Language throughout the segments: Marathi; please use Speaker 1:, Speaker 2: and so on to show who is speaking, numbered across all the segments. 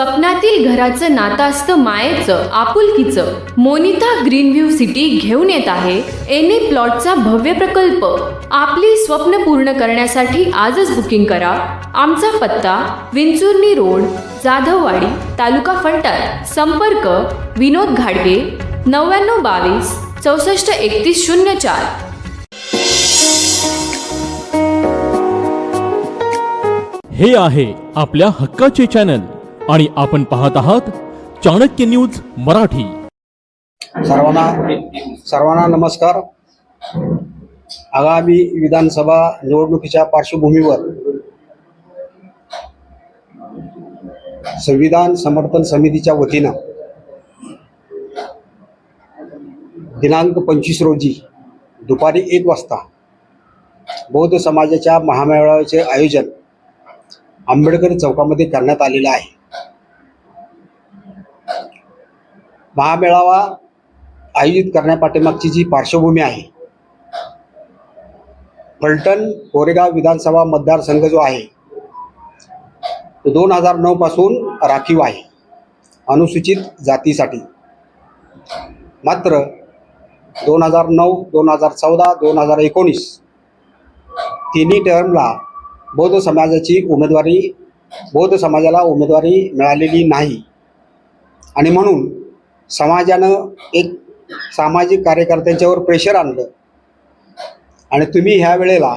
Speaker 1: स्वप्नातील घराचं नातं असतं मायेचं आपुलकीचं मोनिता ग्रीनव्ह्यू सिटी घेऊन येत आहे. एन ए प्लॉटचा भव्य प्रकल्प. आपली स्वप्न पूर्ण करण्यासाठी आजच बुकिंग करा. आमचा पत्ता विंचुर्णी रोड जाधववाडी तालुका फलटण. संपर्क विनोद घाडगे नव्याण्णव बावीस चौसष्ट एकतीस शून्य चार.
Speaker 2: हे आहे आपल्या हक्काचे चॅनल. आणि आपण पाहत आहात चाणक्य न्यूज मराठी.
Speaker 3: सर्वांना सर्वांना नमस्कार. आगामी विधानसभा निवडणुकीच्या पार्श्वभूमीवर संविधान समर्थन समितीच्या वतीनं दिनांक पंचवीस रोजी दुपारी एक वाजता बौद्ध समाजाच्या महामेळाव्याचे आयोजन आंबेडकर चौकामध्ये करण्यात आलेलं आहे. महामेळावा आयोजित करण्यापाठीमागची जी पार्श्वभूमी आहे फलटण कोरेगाव विधानसभा मतदारसंघ जो आहे तो दोन हजार नऊपासून राखीव आहे अनुसूचित जातीसाठी. मात्र दोन हजार नऊ दोन हजार चौदा दोन हजार एकोणीस तिन्ही टर्मला बौद्ध समाजाची उमेदवारी बौद्ध समाजाला उमेदवारी मिळालेली नाही. आणि म्हणून समाजानं एक सामाजिक कार्यकर्त्यांच्यावर प्रेशर आणलं. आणि तुम्ही ह्या वेळेला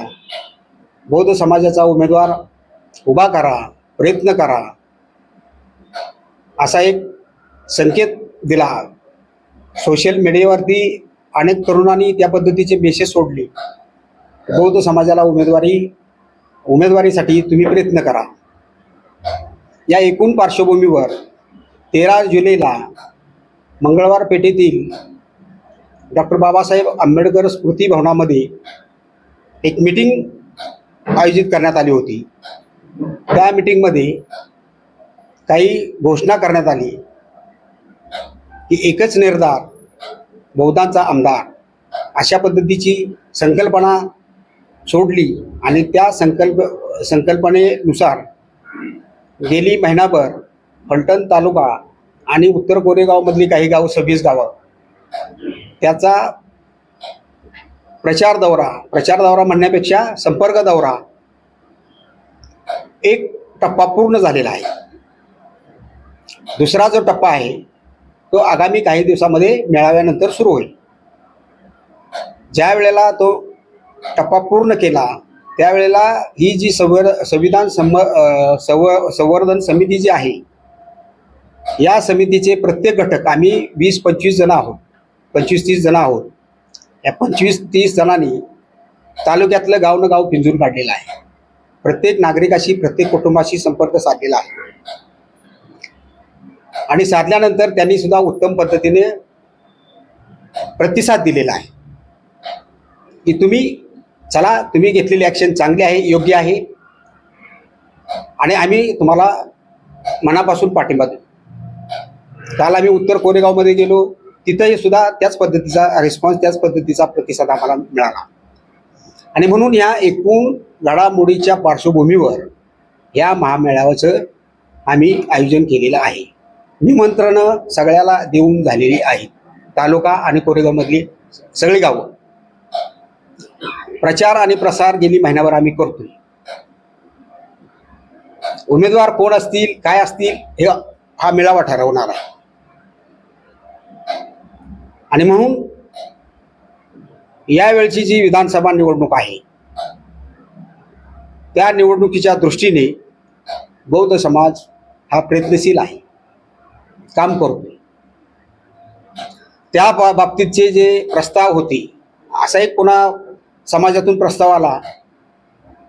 Speaker 3: बौद्ध समाजाचा उमेदवार उभा करा प्रयत्न करा असा एक संकेत दिला. सोशल मीडियावरती अनेक तरुणांनी त्या पद्धतीचे मेसेज सोडले. बौद्ध समाजाला उमेदवारी उमेदवारीसाठी तुम्ही प्रयत्न करा. या एकूण पार्श्वभूमीवर तेरा जुलैला मंगळवार पेठेतील डॉक्टर बाबासाहेब आंबेडकर स्मृती भवनामध्ये एक मीटिंग आयोजित करण्यात आली होती. त्या मिटिंगमध्ये काही घोषणा करण्यात आली की एकच निर्धार बहुतांचा आमदार अशा पद्धतीची संकल्पना सोडली आणि त्या संकल्प संकल्पनेनुसार गेली महिनाभर फलटण तालुका आणि उत्तर कोरेगावमधली काही गावं सव्वीस गावं. त्याचा प्रचार दौरा प्रचार दौरा म्हणण्यापेक्षा संपर्क दौरा एक टप्पा पूर्ण झालेला आहे. दुसरा जो टप्पा आहे तो आगामी काही दिवसामध्ये मेळाव्यानंतर सुरू होईल. ज्या वेळेला तो टप्पा पूर्ण केला त्यावेळेला ही जी संवर संविधान सम संव संवर्धन समिती जी आहे या समितीचे प्रत्येक घटक आम्ही वीस पंचवीस जण आहोत. पंचवीस तीस जण आहोत. या पंचवीस तीस जणांनी तालुक्यातलं गाव न गाव पिंजून काढलेलं आहे. प्रत्येक नागरिकाशी प्रत्येक कुटुंबाशी संपर्क साधलेला आहे. आणि साधल्यानंतर त्यांनी सुद्धा उत्तम पद्धतीने प्रतिसाद दिलेला आहे. की तुम्ही चला तुम्ही घेतलेली ॲक्शन चांगली आहे योग्य आहे. आणि आम्ही तुम्हाला मनापासून पाठिंबा देतो. काल आम्ही उत्तर कोरेगावमध्ये गेलो. तिथंही सुद्धा त्याच पद्धतीचा रिस्पॉन्स त्याच पद्धतीचा प्रतिसाद आम्हाला मिळाला. आणि म्हणून या एकूण घडामोडीच्या पार्श्वभूमीवर या महामेळाव्याचं आम्ही आयोजन केलेलं आहे. निमंत्रणं सगळ्याला देऊन झालेली आहेत. तालुका आणि कोरेगावमधली सगळी गावं. प्रचार आणि प्रसार गेली महिन्याभर आम्ही करतोय. उमेदवार कोण असतील काय असतील हे हा मेळावा ठरवणार आहे. आणि म्हणून यावेळची जी विधानसभा निवडणूक आहे त्या निवडणुकीच्या दृष्टीने बौद्ध समाज हा प्रयत्नशील आहे. काम करतोय त्या बा- बाबतीतचे जे प्रस्ताव होते असा एक पुन्हा समाजातून प्रस्ताव आला.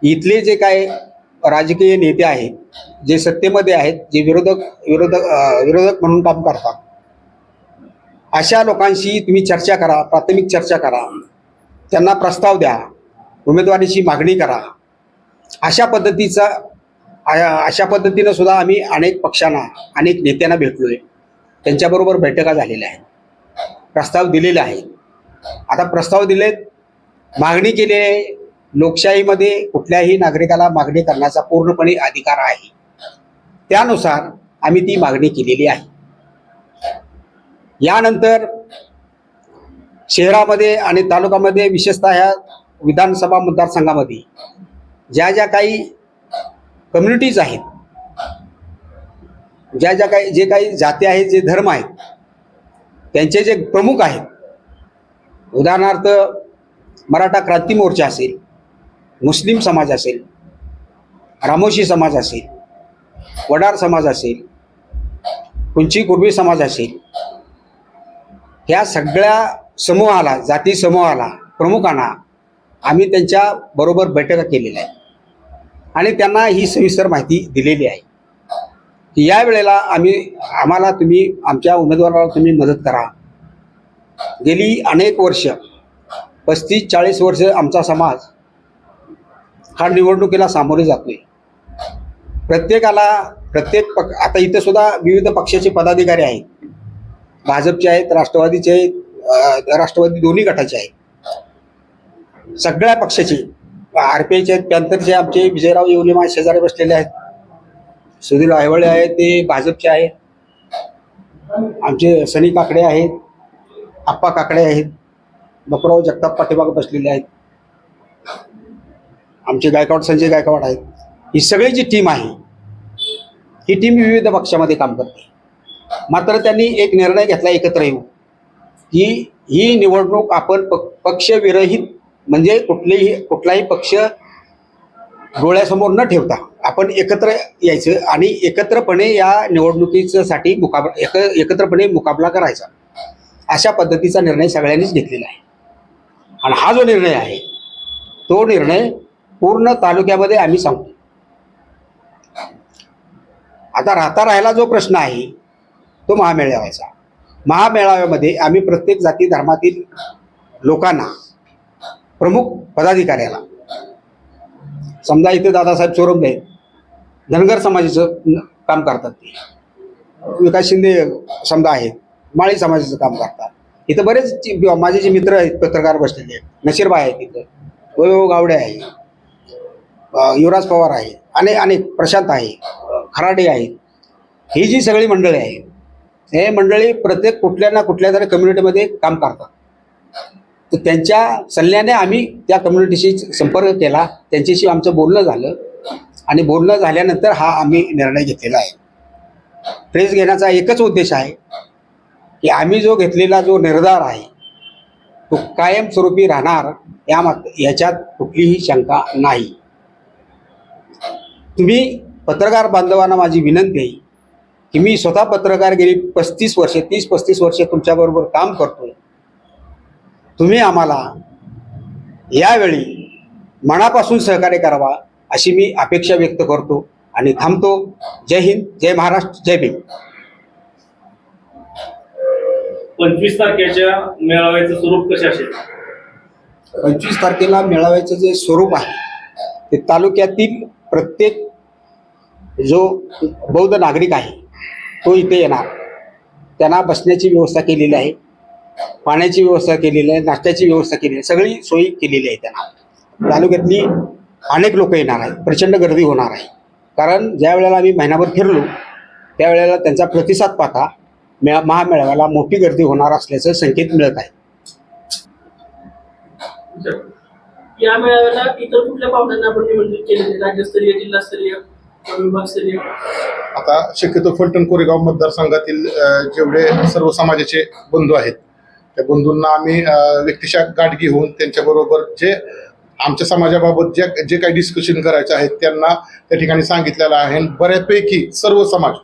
Speaker 3: इथले जे काय राजकीय नेते आहेत जे सत्तेमध्ये आहेत जे विरोधक विरोधक विरोधक म्हणून काम करतात अशा लोकांशी तुम्ही चर्चा करा प्राथमिक चर्चा करा. त्यांना प्रस्ताव द्या. उमेदवारीची मागणी करा. अशा पद्धतीचा अशा पद्धतीनं सुद्धा आम्ही अनेक पक्षांना अनेक नेत्यांना भेटलो आहे त्यांच्याबरोबर बैठका झालेल्या आहेत. प्रस्ताव दिलेले आहेत. आता प्रस्ताव दिलेत. मागणी केली आहे. लोकशाहीमध्ये कुठल्याही नागरिकाला मागणी करण्याचा पूर्णपणे अधिकार आहे. त्यानुसार आम्ही ती मागणी केलेली आहे. यानंतर शहरामध्ये आणि तालुक्यामध्ये विशेषतः ह्या विधानसभा मतदारसंघामध्ये ज्या ज्या काही कम्युनिटीज आहेत ज्या ज्या काही जे काही जाती आहेत जे धर्म आहेत त्यांचे जे प्रमुख आहेत उदाहरणार्थ मराठा क्रांती मोर्चा असेल मुस्लिम समाज असेल रामोशी समाज असेल वडार समाज असेल कुंची कुर्बी समाज असेल ह्या सगळ्या समूहाला जाती समूहाला प्रमुखांना आम्ही त्यांच्या बरोबर बैठका केलेल्या आहे आणि त्यांना ही सविस्तर माहिती दिलेली आहे. की या वेळेला आम्ही आम्हाला तुम्ही आमच्या उमेदवाराला तुम्ही मदत करा. गेली अनेक वर्ष पस्तीस चाळीस वर्ष आमचा समाज हा निवडणुकीला सामोरे जातोय प्रत्येकाला प्रत्येक पक आता इथं सुद्धा विविध पक्षाचे पदाधिकारी आहेत. भाजपचे आहेत राष्ट्रवादीचे आहेत राष्ट्रवादी दोन्ही गटाचे आहेत. सगळ्या पक्षाचे. आर पी आहेत पॅन्थरचे आमचे विजयराव येवले माझे शेजारी बसलेले आहेत. सुधीर आयवळे आहेत ते भाजपचे आहेत. आमचे सनी काकडे आहेत आप्पा काकडे आहेत बकराव जगताप पाठीमाग बसलेले आहेत. आमचे गायकवाड संजय गायकवाड आहेत. ही सगळी जी टीम आहे ही टीम विविध पक्षामध्ये काम करते. मात्र त्यांनी एक निर्णय घेतला एकत्र येऊन की ही निवडणूक आपण प पक्षविरहित म्हणजे कुठलीही कुठलाही पक्ष डोळ्यासमोर न ठेवता आपण एकत्र यायचं आणि एकत्रपणे या निवडणुकीसाठी मुकाबला एक एकत्रपणे मुकाबला करायचा. अशा पद्धतीचा निर्णय सगळ्यांनीच घेतलेला आहे. आणि हा जो निर्णय आहे तो निर्णय पूर्ण तालुक्यामध्ये आम्ही सांगतो. आता राहता राहायला जो प्रश्न आहे तो महामेळाव्याचा महामेळाव्यामध्ये आम्ही प्रत्येक जाती धर्मातील लोकांना प्रमुख पदाधिकाऱ्याला समजा इथे दादासाहेब चोरंबे आहेत. धनगर समाजाचं काम करतात ते. विकास शिंदे समजा आहेत माळी समाजाचं काम करतात. इथं बरेच माझे जे मित्र आहेत पत्रकार बसलेले आहेत नशीरबा आहेत इथं वैभव गावडे आहे युवराज पवार आहे अनेक अनेक प्रशांत आहे खराडे आहेत. ही जी सगळी मंडळी आहेत हे मंडळी प्रत्येक कुठल्या ना कुठल्या तरी कम्युनिटीमध्ये काम करतात. तर त्यांच्या सल्ल्याने आम्ही त्या कम्युनिटीशी संपर्क केला. त्यांच्याशी आमचं बोलणं झालं. आणि बोलणं झाल्यानंतर हा आम्ही निर्णय घेतलेला आहे. फ्रेस घेण्याचा एकच उद्देश आहे की आम्ही जो घेतलेला जो निर्धार आहे तो कायमस्वरूपी राहणार या याच्यात कुठलीही शंका नाही. तुम्ही पत्रकार बांधवांना माझी विनंती आहे की मी स्वतः पत्रकार गेली पस्तीस वर्षे तीस पस्तीस वर्षे तुमच्याबरोबर काम करतोय. तुम्ही आम्हाला यावेळी मनापासून सहकार्य करावा अशी मी अपेक्षा व्यक्त करतो आणि थांबतो. जय हिंद जय महाराष्ट्र जय भीम.
Speaker 4: पंचवीस तारखेच्या मेळाव्याचं स्वरूप कसे असेल?
Speaker 3: पंचवीस तारखेला मेळाव्याचं जे स्वरूप आहे ते तालुक्यातील प्रत्येक जो बौद्ध नागरिक आहे तो इथे येणार. त्यांना बसण्याची व्यवस्था केलेली आहे. पाण्याची व्यवस्था केलेली आहे. नाश्त्याची व्यवस्था केलेली आहे. सगळी सोयी केलेली आहे त्यांना. तालुक्यातली अनेक लोक येणार आहेत. प्रचंड गर्दी होणार आहे. कारण ज्या वेळेला आम्ही महिनाभर फिरलो त्यावेळेला त्यांचा प्रतिसाद पाहता मेळा महामेळाव्याला मोठी गर्दी होणार असल्याचं संकेत मिळत आहे.
Speaker 5: या मेळाव्याला इतर कुठल्या पाहुण्यांना आपण निमंत्रित राज्यस्तरीय जिल्हास्तरीय?
Speaker 6: आता शक्यतो फलटण कोरेगाव मतदारसंघातील जेवढे सर्व समाजाचे बंधू आहेत त्या बंधूंना आम्ही व्यक्तिशा गाठ घेऊन त्यांच्याबरोबर जे आमच्या समाजाबाबत जे जे काही डिस्कशन करायचं आहे त्यांना त्या ठिकाणी सांगितलेलं आहे. आणि बऱ्यापैकी सर्व समाज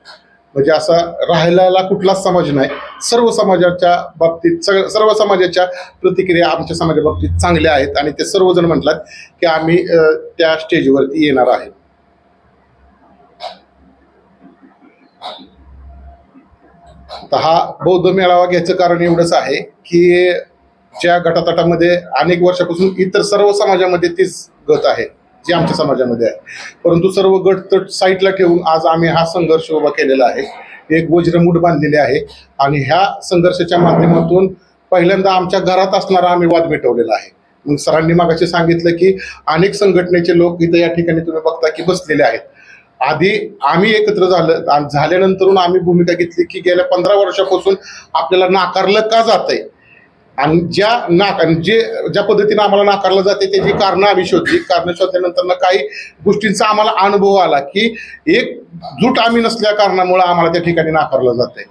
Speaker 6: म्हणजे असा राहिलेला कुठलाच समाज नाही सर्व समाजाच्या बाबतीत सग सर्व समाजाच्या प्रतिक्रिया आमच्या समाजाबाबतीत चांगल्या आहेत. आणि ते सर्वजण म्हटलात की आम्ही त्या स्टेजवरती येणार आहे. तर हा बौद्ध मेळावा घ्यायचं कारण एवढंच आहे की ज्या गटातटामध्ये अनेक वर्षापासून इतर सर्व समाजामध्ये तीच गत आहे जी आमच्या समाजामध्ये आहे. परंतु सर्व गट तट साईडला ठेवून आज आम्ही हा संघर्ष उभा केलेला आहे. एक वज्रमूठ बांधलेले आहे आणि ह्या संघर्षाच्या माध्यमातून पहिल्यांदा आमच्या घरात असणारा आम्ही वाद मिटवलेला आहे. मग सरांनी मागाशी सांगितलं की अनेक संघटनेचे लोक इथं या ठिकाणी तुम्ही बघता की बसलेले आहेत. आधी आम्ही एकत्र झालं झाल्यानंतरून आम्ही भूमिका घेतली की गेल्या पंधरा वर्षापासून आपल्याला नाकारलं का जात आहे आणि ज्या नाक जे ज्या पद्धतीने आम्हाला नाकारलं जाते त्याची कारणं आम्ही शोधली. कारणं शोधल्यानंतर काही गोष्टींचा आम्हाला अनुभव आला की एक जूट आम्ही नसल्या कारणामुळं आम्हाला त्या ठिकाणी नाकारलं जाते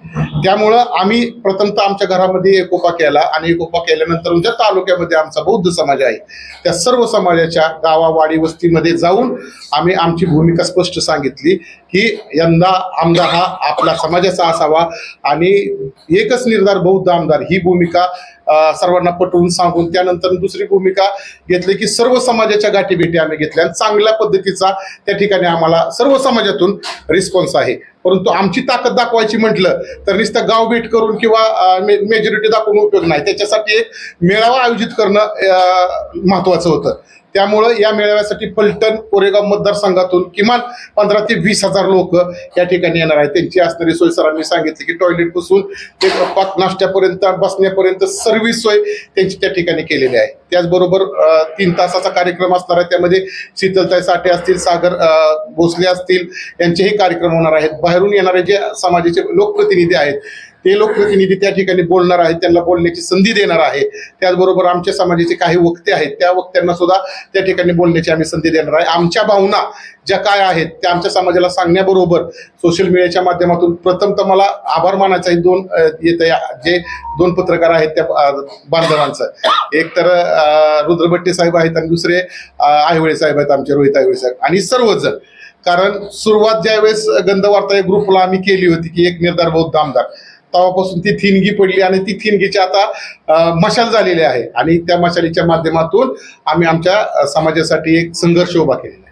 Speaker 6: त्यामुळं आम्ही प्रथमतः आमच्या घरामध्ये एकोपा केला आणि एकोपा केल्यानंतर ज्या तालुक्यामध्ये आमचा बौद्ध समाज आहे. त्या सर्व समाजाच्या गावावाडी वस्तीमध्ये जाऊन आम्ही आमची भूमिका स्पष्ट सांगितली. की यंदा आमदार हा आपला समाजाचा असावा आणि एकच निर्धार बौद्ध आमदार ही भूमिका सर्वांना पटवून सांगून त्यानंतर दुसरी भूमिका घेतली की सर्व समाजाच्या गाठीभेटी आम्ही घेतल्या आणि चांगल्या पद्धतीचा त्या ठिकाणी आम्हाला सर्व समाजातून रिस्पॉन्स आहे. परंतु आमची ताकद दाखवायची म्हटलं तर नुसतं गाव भेट करून किंवा मेजॉरिटी दाखवून उपयोग नाही. त्याच्यासाठी एक मेळावा आयोजित करणं महत्त्वाचं महत्वाचं होतं. त्यामुळं या मेळाव्यासाठी फलटण कोरेगाव मतदारसंघातून किमान पंधरा ते वीस हजार लोक या ठिकाणी येणार आहेत. त्यांची असणारी सोय सरांनी सांगितली की टॉयलेटपासून ते पाक नाश्त्यापर्यंत बसण्यापर्यंत सर्व सोय त्यांची त्या ठिकाणी केलेली आहे. त्याचबरोबर तीन तासाचा कार्यक्रम असणार आहे. त्यामध्ये शीतलताई साठे असतील सागर भोसले असतील यांचेही कार्यक्रम होणार आहेत. बाहेरून येणारे जे समाजाचे लोकप्रतिनिधी आहेत ते लोकप्रतिनिधी त्या ठिकाणी बोलणार आहेत त्यांना बोलण्याची संधी देणार आहे. त्याचबरोबर आमच्या समाजाचे काही वक्ते आहेत त्या वक्त्यांना सुद्धा त्या ठिकाणी बोलण्याची आम्ही संधी देणार आहे. आमच्या भावना ज्या काय आहेत त्या आमच्या समाजाला सांगण्याबरोबर सोशल मीडियाच्या माध्यमातून प्रथमतः मला आभार मानायचा दोन येत जे दोन पत्रकार आहेत त्या बांधवांचं. एक तर रुद्रभट्टे साहेब आहेत आणि दुसरे अ, आयवळे साहेब आहेत आमचे रोहित आयवळे साहेब. आणि सर्वजण कारण सुरुवात ज्यावेळेस गंधवार्ता या ग्रुपला आम्ही केली होती की एक निर्धार बौद्ध आमदार. तेव्हापासून ती थिनगी पडली आणि ती थिनगीची आता मशाल झालेली आहे. आणि त्या मशालीच्या माध्यमातून आम्ही आमच्या समाजासाठी एक संघर्ष उभा केलेला आहे.